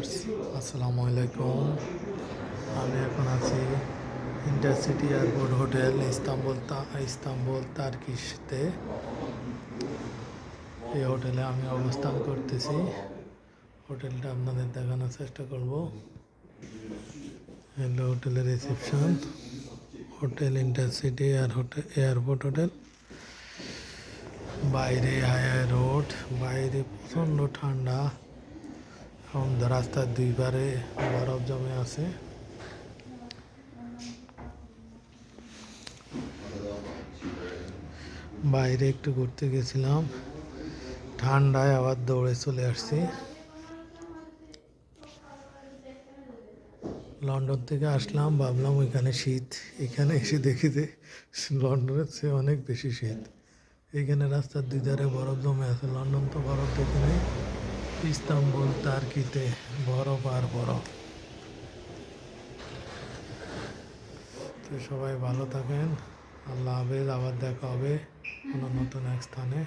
Viewers আসসালামু আলাইকুম আমি এখন আছি ইন্টারসিটি এয়ারপোর্ট হোটেল ইস্তাম্বুল তা ইস্তাম্বুল তার্কিশতে এই হোটেলে আমি অবস্থান করতেছি। হোটেলটা আপনাদের দেখানোর চেষ্টা করব। হ্যালো হোটেলের reception hotel intercity air hotel airport hotel বাইরে হায়ার রোড, বাইরে প্রচণ্ড ঠান্ডা। এবং রাস্তার দুই পারে বরফ জমে আছে। বাইরে একটু ঘুরতে গেছিলাম। ঠান্ডায় আবার দৌড়ে চলে আসছি। লন্ডন থেকে আসলাম, ভাবলাম ওইখানে শীত। এখানে এসে দেখি যে লন্ডনের চেয়ে অনেক বেশি শীত। এইখানে রাস্তার দুই ধারে বরফ জমে আছে। লন্ডন তো বরফ দেখে নেই। ইস্তাম্বুল তার্কিতে বরফ আর বরফ। তো সবাই ভালো থাকেন। আল্লাহ হাফেজ, আবার দেখা হবে কোনো নতুন এক স্থানে।